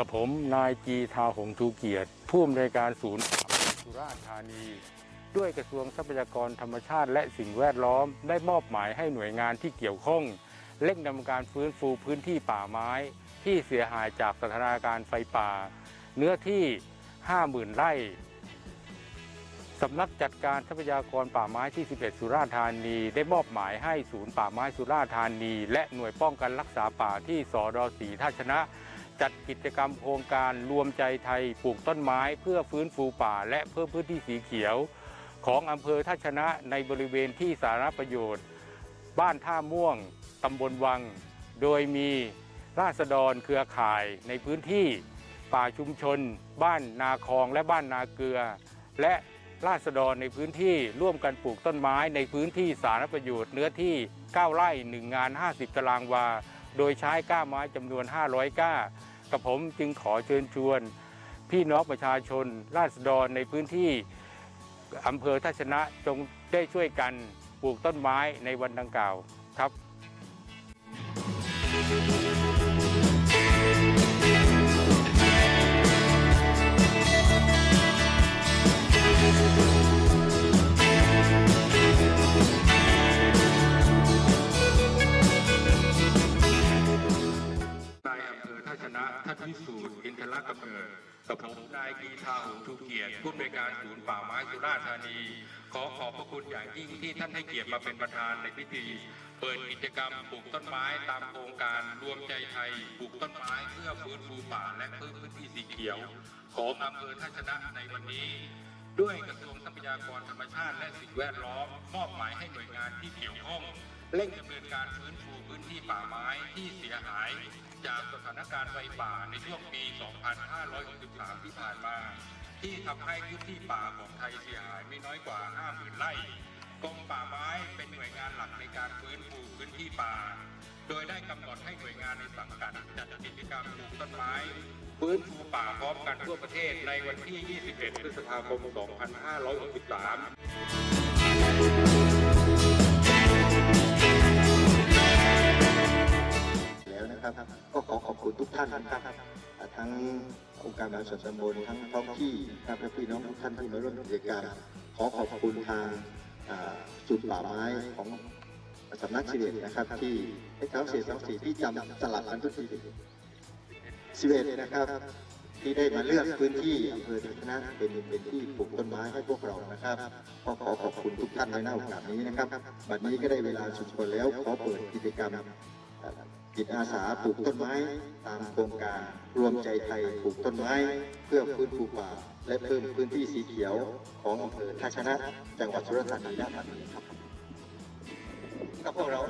กับผมนายจีทาหงทูเกียรติ ผู้อำนวยการศูนย์ป่าสุราษฎร์ธานี ด้วยกระทรวงทรัพยากรธรรมชาติ และสิ่งแวดล้อมได้มอบหมายให้หน่วยงานที่เกี่ยวข้องเร่งดำเนินการฟื้นฟูพื้นที่ป่าไม้ ที่เสียหายจากสถานการณ์ไฟป่า เนื้อที่ 50,000 ไร่สำนักจัดการทรัพยากรป่าไม้ที่ 11 สุราษฎร์ธานี ได้มอบหมายให้ศูนย์ป่าไม้สุราษฎร์ธานี และหน่วยป้องกันรักษาป่าที่สอดสีท่าชนะ จัดกิจกรรมโครงการรวมใจไทยปลูกต้นไม้เพื่อฟื้นฟูป่า และเพิ่มพื้นที่สีเขียว ของอำเภอท่าชนะในบริเวณที่สาธารณประโยชน์ บ้านท่าม่วงตำบลวัง โดยมีราษฎรเครือข่ายในพื้นที่ ป่าชุมชน บ้านนาคองและบ้านนาเกลือ และราษฎรในพื้นที่ร่วมกันปลูกต้นไม้ในพื้นที่สาธารณประโยชน์เนื้อที่ 9 ไร่ 1 งาน 50 ตารางวา โดยใช้ก้าไม้จำนวน 500 ก้า กับผมจึงขอเชิญชวน พี่น้องประชาชน ราษฎรในพื้นที่อำเภอท่าชนะจงได้ช่วยกันปลูกต้นไม้ในวันดังกล่าวครับ ท่านะท่านวิสูตรอินทรกำเนิดกับผมนายกีทาหงชูเกียรติผู้อำนวยการศูนย์ป่าไม้สุราษฎร์ธานี ขอขอบพระคุณอย่างยิ่งที่ท่านให้เกียรติมาเป็นประธานในพิธี เปิดกิจกรรมปลูกต้นไม้ตามโครงการรวมใจไทยปลูกต้นไม้เพื่อฟื้นฟูป่าและเพิ่มพื้นที่สีเขียว ของอำเภอท่าชนะในวันนี้ด้วยกระทรวงทรัพยากรธรรมชาติและสิ่งแวดล้อมมอบหมายให้หน่วยงานที่เกี่ยวข้อง เร่งดำเนินการฟื้นฟูพื้นที่ป่าไม้ที่เสียหาย จากสถานการณ์ไฟป่าในช่วงปี 2563 ที่ผ่านมา ที่ทำให้พื้นที่ป่าของไทยเสียหายไม่น้อยกว่า 50,000 ไร่กรมป่าไม้เป็นหน่วยงานหลักในการฟื้นฟูพื้นที่ป่า โดยได้กำหนดให้หน่วยงานในสังกัดจัดกิจกรรมปลูกต้นไม้ ฟื้นฟูป่าพร้อมกันทั่วประเทศในวันที่ 21 พฤษภาคม 2563 นะครับ ก็ขอขอบคุณทุกท่านนะครับทั้งองค์การบริหารส่วนตำบลทั้งท้องที่ครับและพี่น้องทุกท่านที่มาร่วมกิจกรรมขอขอบคุณทางจุดป่าไม้ของสำนักสิเดนะครับ ที่ให้เขาเสียสองสีที่จำสลับกันทุกทีสิเดนะครับ ที่ได้มาเลือกพื้นที่อำเภอทัชนะเป็นเป็นที่ปลูกต้นไม้ให้พวกเรานะครับก็ขอขอบคุณทุกท่านในหน้าโอกาสนี้นะครับบัดนี้ก็ได้เวลาสมควรแล้วขอเปิดกิจกรรม จิตอาสาปลูกต้นไม้ ตามโครงการรวมใจไทยปลูกต้นไม้ เพื่อฟื้นฟูป่า และเพิ่มพื้นที่สีเขียวของอำเภอท่าชนะ จังหวัดสุราษฎร์ธานีครับกับพวกเรา